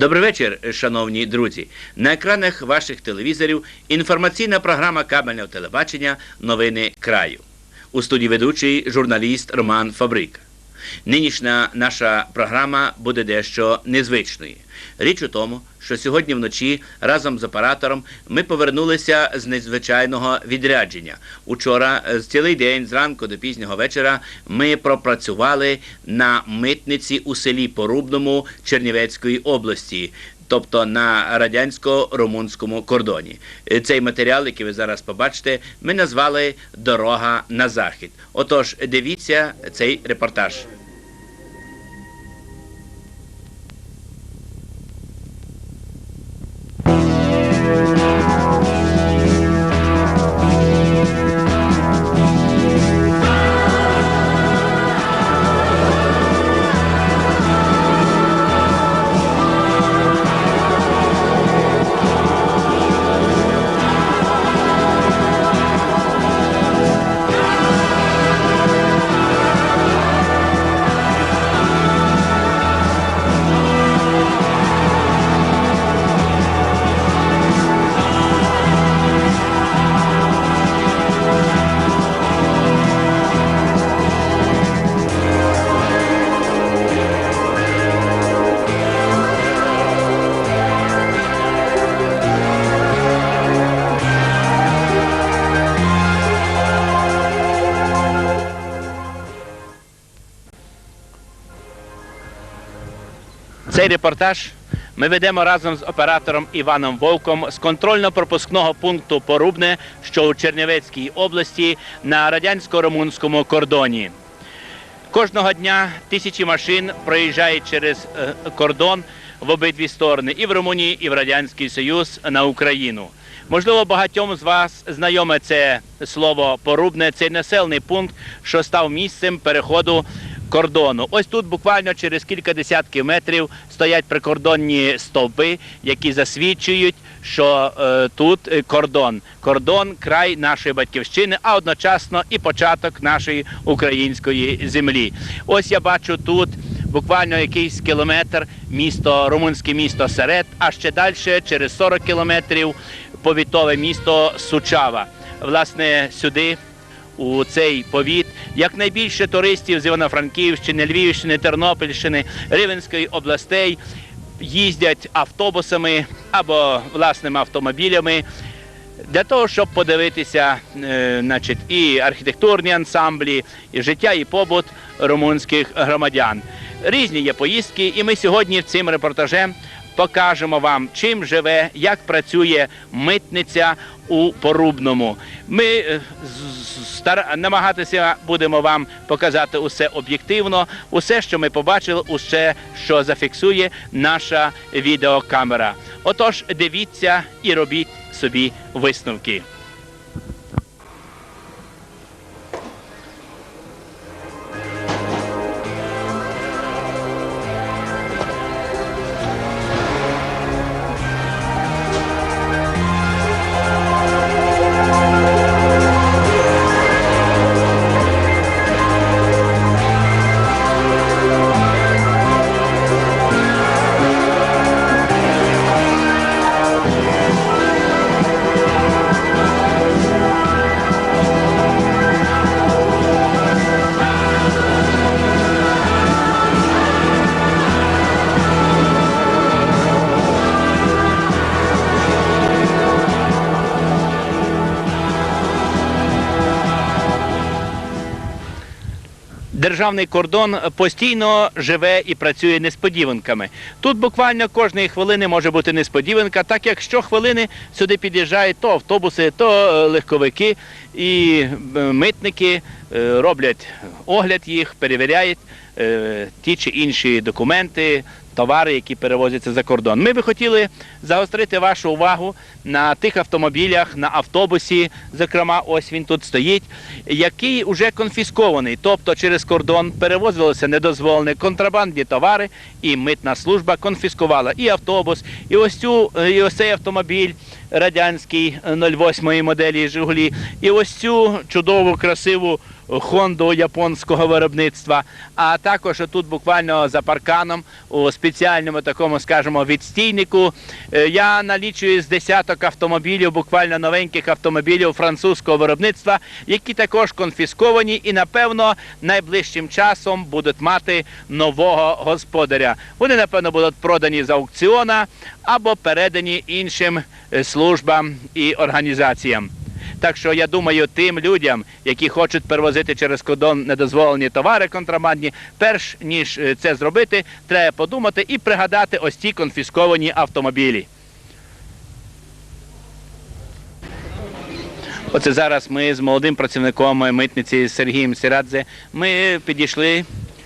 Добрий вечір, шановні друзі. На екранах ваших телевізорів інформаційна програма кабельного телебачення Новини краю. У студії ведучий журналіст Роман Фабрик. Нинішня наша програма буде дещо незвичною. Річ у тому, що сьогодні вночі разом з оператором ми повернулися з незвичайного відрядження. Учора е, з цілий день зранку до пізнього вечора ми пропрацювали на митниці у селі Порубному Чернівецької області. Тобто на радянсько-румунському кордоні. Е, Цей матеріал, який ви зараз побачите, ми назвали Дорога на захід. Отож, дивіться цей репортаж. Цей репортаж ми ведемо разом з оператором Іваном Вовком з контрольно-пропускного пункту Порубне, що у Чернівецькій області на радянсько-румунському кордоні. Кожного дня тисячі машин проїжджають через е, кордон в обидві сторони і в Румунії, і в Радянський Союз на Україну. Можливо, багатьом з вас знайоме це слово порубне, цей населений пункт, що став місцем переходу кордону. Ось тут буквально через кілька десятків метрів стоять прикордонні стовпи, які засвідчують, що е, тут е, кордон. Кордон край нашої батьківщини, а одночасно і початок нашої української землі. Ось я бачу тут. Буквально якийсь кілометр місто, румунське місто Серед, а ще далі, через 40 кілометрів, повітове місто Сучава. Власне, сюди у цей повіт якнайбільше туристів з Івано-Франківщини, Львівщини, Тернопільщини, Рівенської областей їздять автобусами або власними автомобілями. Для того, щоб подивитися е, значить, і архітектурні ансамблі, і життя, і побут румунських громадян. Різні є поїздки, і ми сьогодні цим репортажем покажемо вам, чим живе, як працює митниця у Порубному. Ми е, стар... намагатися будемо вам показати усе об'єктивно, усе, що ми побачили, усе, що зафіксує наша відеокамера. Отож, дивіться і робіть собі висновки. Державний кордон постійно живе і працює несподіванками. Тут буквально кожної хвилини може бути несподіванка, так як щохвилини сюди під'їжджають то автобуси, то е, легковики і е, митники е, роблять огляд їх, перевіряють ті чи інші документи, товари, які перевозяться за кордон. Ми би хотіли загострити вашу увагу на тих автомобілях, на автобусі, зокрема, ось він тут стоїть, який вже конфіскований, тобто через кордон перевозилися недозволені контрабандні товари, і митна служба конфіскувала і автобус, і ось цю е, і ось цей автомобіль радянський е, 08 моделі Жигулі, і ось цю чудову красиву Хонду японського виробництва. А також тут буквально за парканом у спеціальному такому, скажімо, відстійнику. е, Я налічую з десяток автомобілів, буквально новеньких автомобілів французького виробництва, які також конфісковані і, напевно, найближчим часом будуть мати нового господаря. Вони, напевно, будуть продані з аукціона або передані іншим е, службам і організаціям. Так що я думаю, тим людям, які хочуть перевозити через кордон недозволені товари контрабандні, перш ніж е, це зробити, треба подумати і пригадати ось ці конфісковані автомобілі. Оце зараз ми з молодим працівником митниці Сергієм Сірадзе ми підійшли,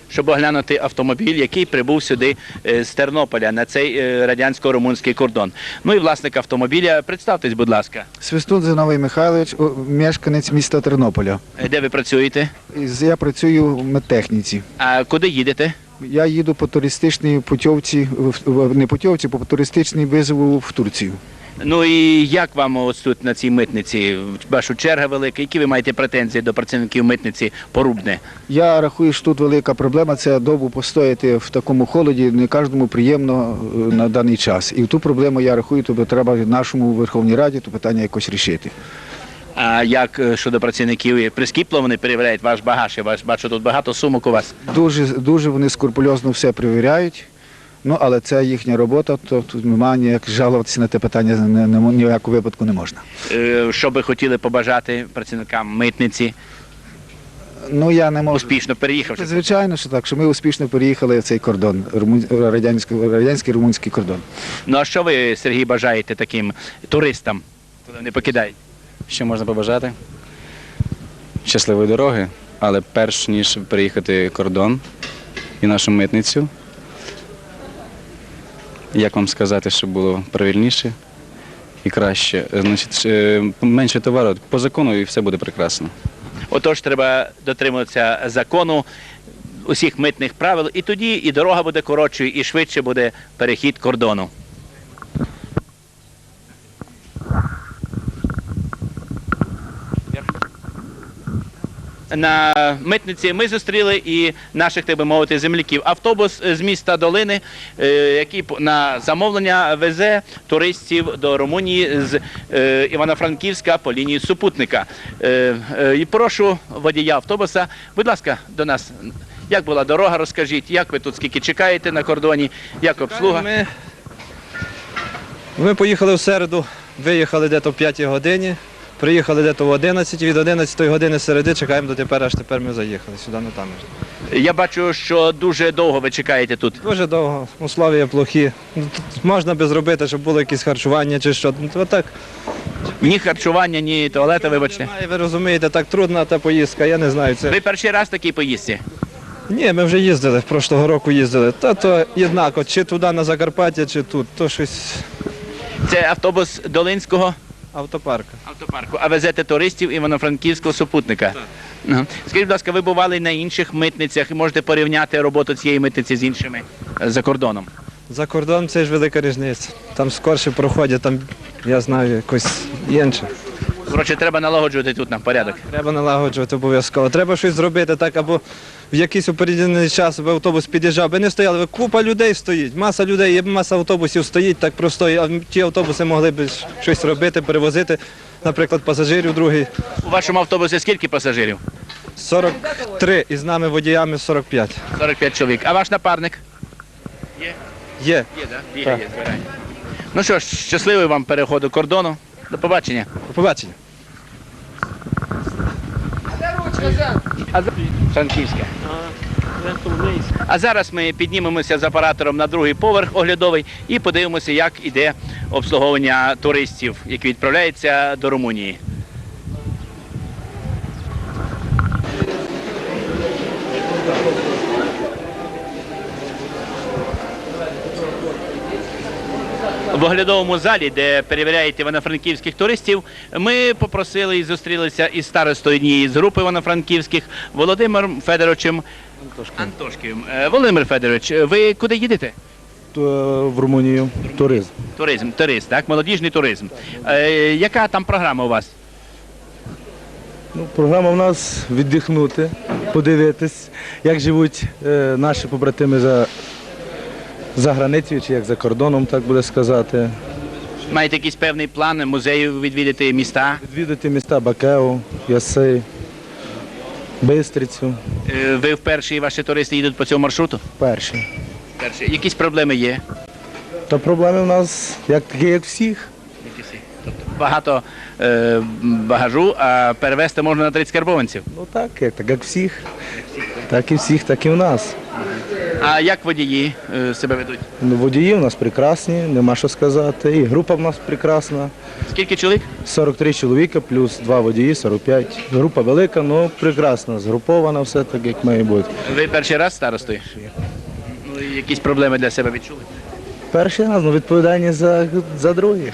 щоб оглянути автомобіль, який прибув сюди е, з Тернополя на цей е, радянсько-румунський кордон. Ну і власник автомобіля, представтесь, будь ласка, Свистун Зиновий Михайлович, мешканець міста Тернополя. Е, де ви працюєте? Я працюю в медтехніці. А куди їдете? Я їду по туристичній путівці, не путівці, по туристичній визову в Турцію. Ну і як вам ось тут на цій митниці? Ваша черга велика, які ви маєте претензії до працівників митниці Порубне? Я рахую, що тут велика проблема це довго постояти в такому холоді, не кожному приємно е, на даний час. І ту проблему я рахую, тобто треба нашому Верховній Раді то питання якось рішити. А як е, щодо працівників прискіпливо вони перевіряють ваш багаж? Я бачу, тут багато сумок у вас. Дуже, дуже вони скрупульозно все перевіряють. Ну, але це їхня робота, то тут немає ніяк жалуватися на те питання не, не, ні в якому випадку не можна. Е, Що би хотіли побажати працівникам митниці, Ну я не можу. успішно переїхавши? Звичайно, що так, що ми успішно переїхали в цей кордон, радянський, радянський румунський кордон. Ну а що ви, Сергій, бажаєте таким туристам, коли вони покидають? Що можна побажати? Щасливої дороги, але перш ніж переїхати кордон і нашу митницю, як вам сказати, щоб було правильніше і краще, значить, е, менше товару по закону і все буде прекрасно. Отож, треба дотримуватися закону, усіх митних правил, і тоді і дорога буде коротшою, і швидше буде перехід кордону. На митниці ми зустріли і наших, так би мовити, земляків. Автобус з міста Долини, е, який на замовлення везе туристів до Румунії з е, Івано-Франківська по лінії супутника. Е, І прошу водія автобуса, будь ласка, до нас. Як була дорога, розкажіть, як ви тут скільки чекаєте на кордоні, як обслуга? Ми, ми поїхали в середу, виїхали десь о 5 годині, приїхали десь в 11, від 11 години середи чекаємо до тепер, аж тепер ми заїхали сюди, не там. Я бачу, що дуже довго ви чекаєте тут. Дуже довго, условия плохі. Ну, тут можна би зробити, щоб було якесь харчування чи що. Ну. Ні харчування, ні туалета, вибачте. Немає, ви розумієте, так трудна та поїздка, я не знаю. Це... Ви перший раз такий поїздці? Ні, ми вже їздили, прошлого року їздили. Та то однако, чи туди на Закарпаття, чи тут, то щось Це автобус Долинського автопарка. автопарку. А везете туристів Івано-Франківського супутника. Ага. Скажіть, будь ласка, ви бували на інших митницях і можете порівняти роботу цієї митниці з іншими е, за кордоном. За кордон це ж велика різниця. Там скорше проходять, там я знаю якось інше. Коротше, треба налагоджувати тут нам порядок. Треба налагоджувати обов'язково. Треба щось зробити так, або в якийсь определений час в автобус під'їжджав, би не стояли, ви купа людей стоїть, маса людей, є маса автобусів стоїть так просто, а ті автобуси могли б щось робити, перевозити, наприклад, пасажирів другий. У вашому автобусі скільки пасажирів? 43 і з нами водіями 45. 45 чоловік. А ваш напарник? Є. Є. Є, так? Бігає, збирає. Ну що ж, щасливий вам переходу кордону. До побачення. До побачення. Франківська. А зараз ми піднімемося з апаратором на другий поверх оглядовий і подивимося, як іде обслуговування туристів, які відправляються до Румунії. В оглядовому залі, де перевіряють івано-франківських туристів, ми попросили і зустрілися із старостою однієї з груп івано-франківських Володимиром Федоровичем Антошківим. Е, Володимир Федорович, ви куди їдете? в Румунію туризм. Туризм, турист, так, молодіжний туризм. Е, яка там програма у вас? Ну, програма в нас віддихнути, подивитись, як живуть е, наші побратими за, за границею, чи як за кордоном, так буде сказати. Маєте якийсь певний план музею відвідати міста? Відвідати міста Бакео, Ясей, Бистрицю. Е, Ви вперше і ваші туристи їдуть по цьому маршруту? Перші. Перші. Якісь проблеми є? Та проблеми в нас як такі, як всіх. Багато е, багажу, а перевезти можна на 30 карбованців. Ну так, як, так, як всіх. Так і всіх, так і в нас. А як водії е, себе ведуть? Ну, Водії в нас прекрасні, нема що сказати. І група в нас прекрасна. Скільки чоловік? 43 чоловіка плюс 2 водії, 45. Група велика, але прекрасна, згрупована все так, як має бути. Ви перший раз старостою? Ну, і якісь проблеми для себе відчули? Перший раз ну, відповідальність за, за других.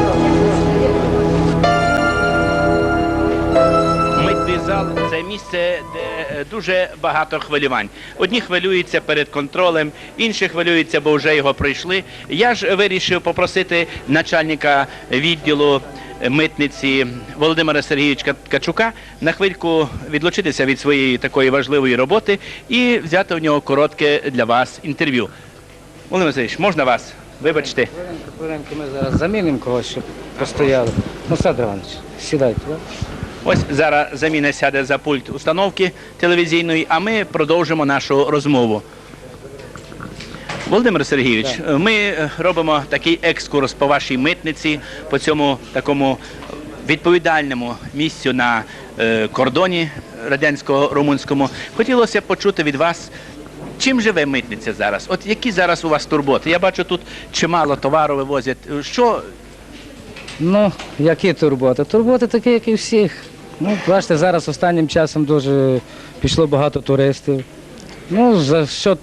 зал це місце, де е, дуже багато хвилювань. Одні хвилюються перед контролем, інші хвилюються, бо вже його пройшли. Я ж вирішив попросити начальника відділу е, митниці Володимира Сергійовича Качука на хвильку відлучитися від своєї такої важливої роботи і взяти у нього коротке для вас інтерв'ю. Володимир Сергійович, можна вас? Вибачте. Хвилинку, ми зараз замінимо когось, щоб постояли. Ну, Садр Іванович, сідайте. да? Ось зараз заміна сяде за пульт установки телевізійної, а ми продовжимо нашу розмову. Володимир Сергійович, ми е, робимо такий екскурс по вашій митниці, по цьому такому відповідальному місцю на е, кордоні радянсько-румунському. Хотілося б почути від вас, чим живе митниця зараз? От які зараз у вас турботи? Я бачу, тут чимало товару вивозять. Що Ну, які турботи? Турботи такі, як і всіх. Ну, бачите, зараз останнім часом дуже пішло багато туристів. Ну, за що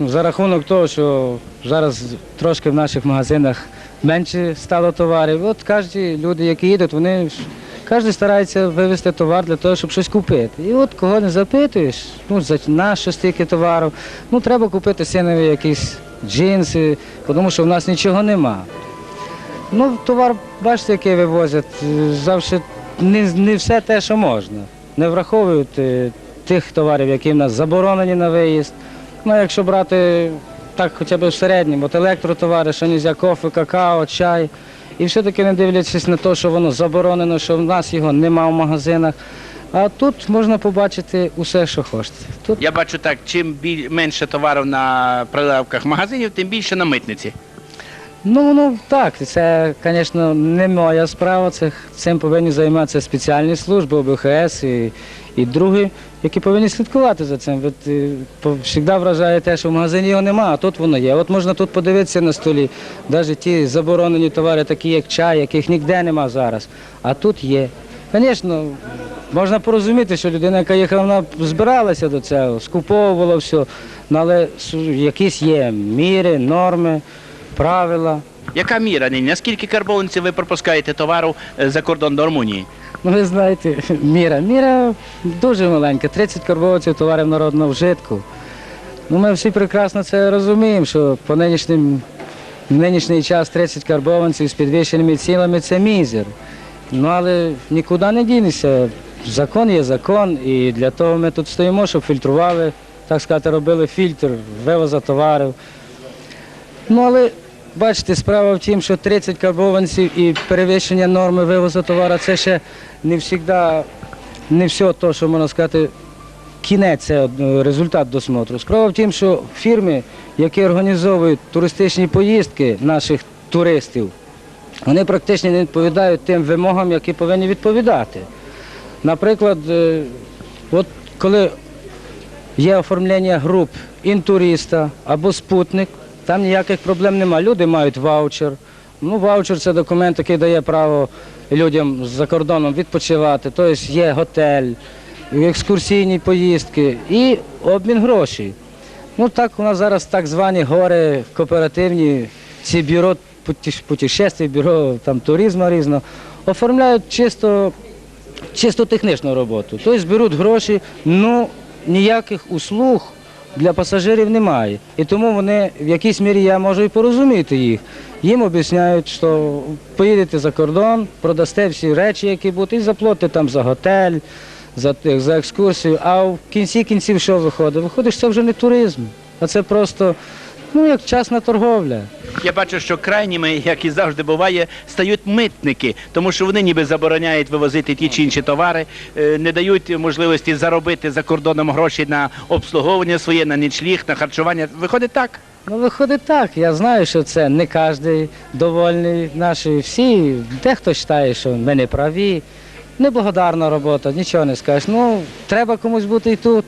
за рахунок того, що зараз трошки в наших магазинах менше стало товарів. От кожні люди, які їдуть, вони кожен старається вивезти товар для того, щоб щось купити. І от кого не запитуєш, ну на що стільки товару, ну треба купити синові якісь джинси, тому що в нас нічого нема. Ну, товар, бачите, який вивозять, завжди не, не все те, що можна. Не враховують е, тих товарів, які в нас заборонені на виїзд. Ну, якщо брати так хоча б в середньому, от електротовари, що нельзя, кофе, какао, чай. І все-таки не дивлячись на те, що воно заборонено, що в нас його нема в магазинах. А тут можна побачити усе, що хочете. Тут Я бачу так, чим біль... менше товару на прилавках магазинів, тим більше на митниці. Ну, ну так, це, звісно, не моя справа. Це, цим повинні займатися спеціальні служби, ОБХС і, і другі, які повинні слідкувати за цим. От, е, Завжди вражає те, що в магазині його немає, а тут воно є. От можна тут подивитися на столі, навіть ті заборонені товари, такі як чай, яких ніде нема зараз. А тут є. Звісно, можна порозуміти, що людина, яка їхала, вона збиралася до цього, скуповувала все, ну, але якісь є міри, норми, правила. Яка міра нині? Наскільки карбованців ви пропускаєте товару е, за кордон до Румунії? Ну, ви знаєте, міра. Міра дуже маленька, 30 карбованців товарів народного вжитку. Ну, ми всі прекрасно це розуміємо, що по нинішнім, в нинішній час 30 карбованців з підвищеними цінами це мізер. Ну, але нікуди не дінешся. Закон є закон, і для того ми тут стоїмо, щоб фільтрували, так сказати, робили фільтр вивоза товарів. Ну, але бачите, справа в тім, що 30 карбованців і перевищення норми вивозу товару це ще не завжди, не все те, що можна сказати, кінець, це результат досмотру. Справа в тім, що фірми, які організовують туристичні поїздки наших туристів, вони практично не відповідають тим вимогам, які повинні відповідати. Наприклад, е, от коли є оформлення груп інтуриста або спутник, там ніяких проблем немає. Люди мають ваучер. Ну, ваучер це документ, який дає право людям за кордоном відпочивати. Тобто є готель, екскурсійні поїздки і обмін грошей. Ну так у нас зараз так звані гори кооперативні, ці бюро путешествий, бюро там туризму різного, оформляють чисто, чисто технічну роботу. Тобто беруть гроші, ну ніяких услуг для пасажирів немає. І тому вони в якійсь мірі я можу і порозуміти їх. Їм об'ясняють, що поїдете за кордон, продасте всі речі, які будуть, і заплатите там за готель, за, за екскурсію. А в кінці кінців що виходить? Виходить, що це вже не туризм, а це просто ну, як частна торговля. Я бачу, що крайніми, як і завжди буває, стають митники, тому що вони ніби забороняють вивозити ті чи інші товари, е, не дають можливості заробити за кордоном гроші на обслуговування своє, на нічліг, на харчування. Виходить так. Ну, виходить так. Я знаю, що це не кожен довольний. Наші всі, дехто вважає, що ми не праві. Неблагодарна робота, нічого не скажеш. Ну, треба комусь бути і тут.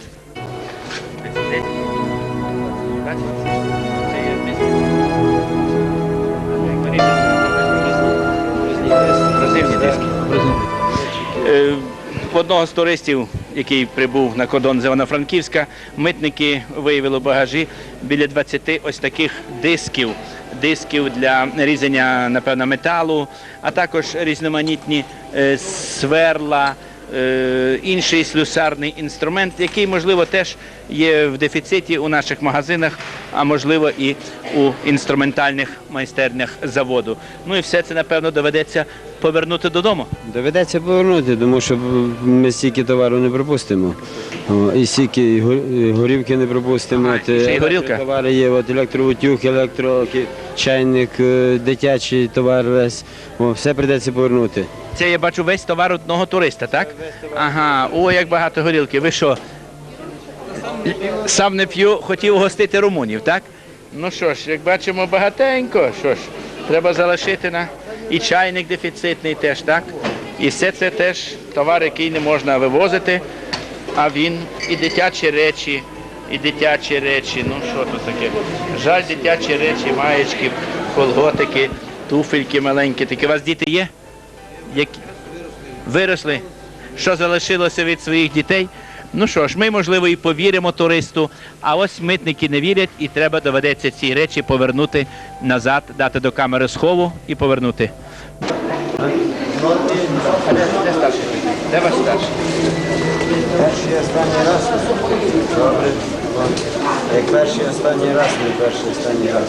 В Одного з туристів, який прибув на кордон з Івано-Франківська, митники виявили в багажі біля 20 ось таких дисків. Дисків для різання, напевно, металу, а також різноманітні е, сверла, е, інший слюсарний інструмент, який, можливо, теж є в дефіциті у наших магазинах, а можливо і у інструментальних майстернях заводу. Ну і все це, напевно, доведеться повернути додому. Доведеться повернути, тому що ми стільки товару не пропустимо. О, І стільки горівки не пропустимо. Ага, ще й е, горілка? Товари є, от електроутюг, електро, чайник, е, дитячий товар весь. О, все прийдеться повернути. Це я бачу весь товар одного туриста, так? Ага, о, як багато горілки. Ви що? Сам не п'ю, хотів гостити румунів, так? Ну що ж, як бачимо, багатенько. Що ж, треба залишити на і чайник дефіцитний теж, так? І все це теж товар, який не можна вивозити, а він і дитячі речі, і дитячі речі. Ну що тут таке? Жаль, дитячі речі, маєчки, колготики, туфельки маленькі. Такі у вас діти є? Які? Виросли. Що залишилося від своїх дітей? Ну що ж, ми, можливо, і повіримо туристу, а ось митники не вірять, і треба доведеться ці речі повернути назад, дати до камери схову і повернути. Де ваш старший? Перший останній раз. Добре. Як перший останній раз, не перший останній раз.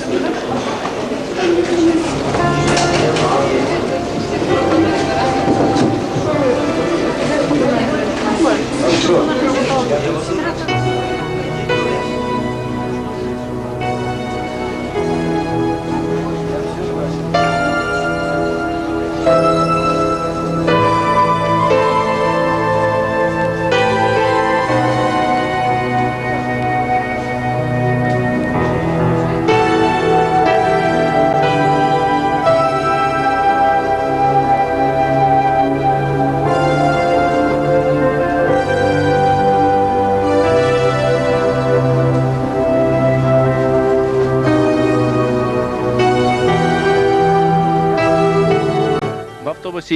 В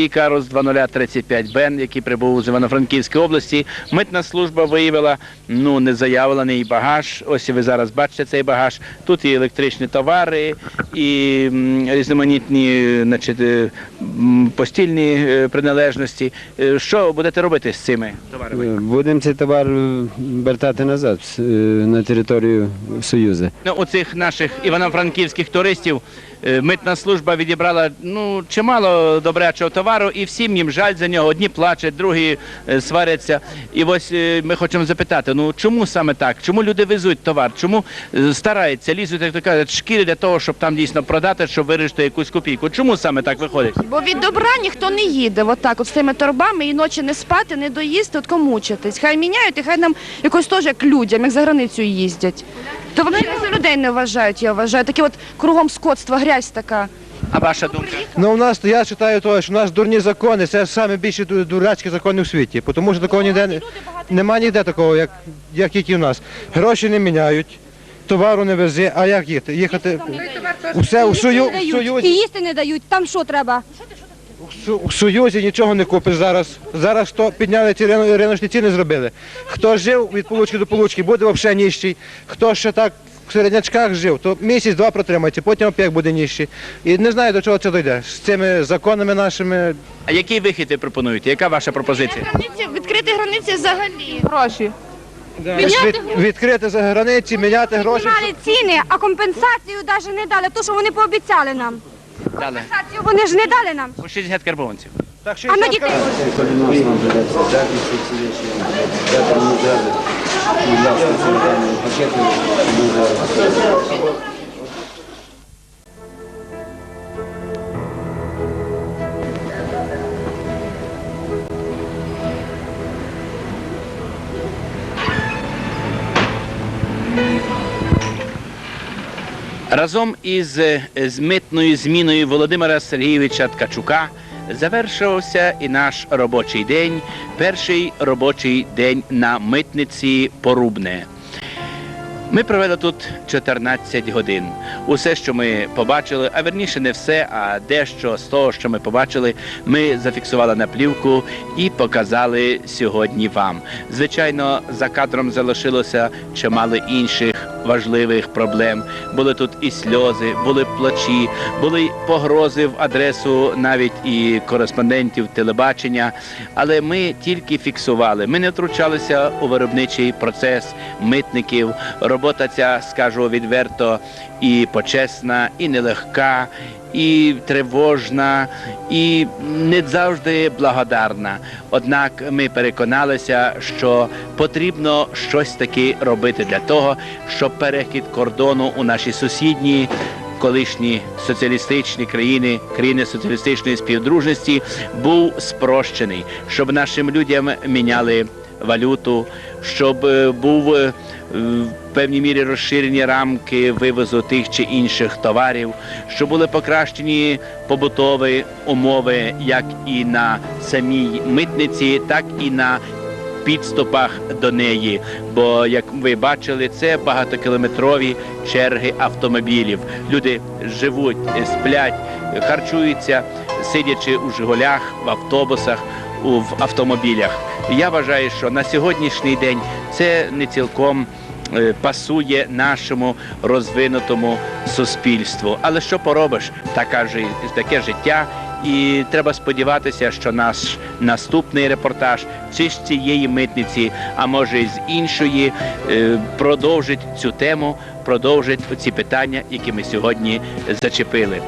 автобусі Ікарус 2035 Бен, який прибув з Івано-Франківської області, митна служба виявила ну незаявлений багаж. Ось ви зараз бачите цей багаж. Тут і електричні товари, і різноманітні значить, е, постільні е, приналежності. Е, Що будете робити з цими товарами? Будемо цей товар вертати назад на територію Союзу. Ну, у цих наших івано-франківських туристів митна служба відібрала ну, чимало добрячого товару, і всім їм жаль за нього. Одні плачуть, другі сваряться. І ось ми хочемо запитати: ну чому саме так? Чому люди везуть товар? Чому стараються, лізуть, як то кажуть, шкіри для того, щоб там дійсно продати, щоб вирішити якусь копійку? Чому саме так виходить? Бо від добра ніхто не їде, отак, от з цими торбами і ночі не спати, не доїсти, от мучитись. Хай міняють і хай нам якось теж як людям, як за границю їздять. То взагалі за людей не вважають, я вважаю. Таке от кругом скотство, грязь така. А ваша думка? Ну, у нас, я вважаю, того, що у нас дурні закони, це найбільші дурацькі закони в світі. Тому що такого ніде немає ніде такого, як, як тільки в нас. Гроші не міняють, товару не вези, а як їхати? Їхати усе у Сою, в І Союзі. їсти не дають. Там що треба? в Союзі нічого не купиш зараз. Зараз хто підняли ці риночні ціни зробили. Хто жив від получки до получки, буде взагалі ніщий. Хто ще так в середнячках жив, то місяць-два протримається, потім опять буде ніщий. І не знаю, до чого це дойде. З цими законами нашими А який вихід ви пропонуєте? Яка ваша пропозиція? Границі, відкрити границі взагалі. Гроші. Від, відкрити за границі, міняти гроші. Піднімали ціни, а компенсацію навіть не дали, то, що вони пообіцяли нам. Дали. Компенсацію вони ж не дали нам. По 60 карбованців. Так що А на я дітей? Всі ці речі, дати. Будь ласка, пакети. Разом із е, митною зміною Володимира Сергійовича Ткачука завершився і наш робочий день, перший робочий день на митниці Порубне. Ми провели тут 14 годин. Усе, що ми побачили, а верніше не все, а дещо з того, що ми побачили, ми зафіксували на плівку і показали сьогодні вам. Звичайно, за кадром залишилося чимало інших важливих проблем. Були тут і сльози, були плачі, були погрози в адресу навіть і кореспондентів телебачення. Але ми тільки фіксували. Ми не втручалися у виробничий процес митників. Робота ця, скажу відверто, і почесна, і нелегка. І тривожна, і не завжди благодарна. Однак ми переконалися, що потрібно щось таки робити для того, щоб перехід кордону у наші сусідні колишні соціалістичні країни, країни соціалістичної співдружності був спрощений, щоб нашим людям міняли валюту, щоб е, був е, в певній мірі розширені рамки вивозу тих чи інших товарів, щоб були покращені побутові умови як і на самій митниці, так і на підступах до неї. Бо, як ви бачили, це багатокілометрові черги автомобілів. Люди живуть, сплять, харчуються, сидячи у Жигулях, в автобусах, в автомобілях. Я вважаю, що на сьогоднішній день це не цілком е, пасує нашому розвинутому суспільству. Але що поробиш? Така таке життя. І треба сподіватися, що наш наступний репортаж чи з цієї митниці, а може з іншої, е, продовжить цю тему, продовжить ці питання, які ми сьогодні зачепили.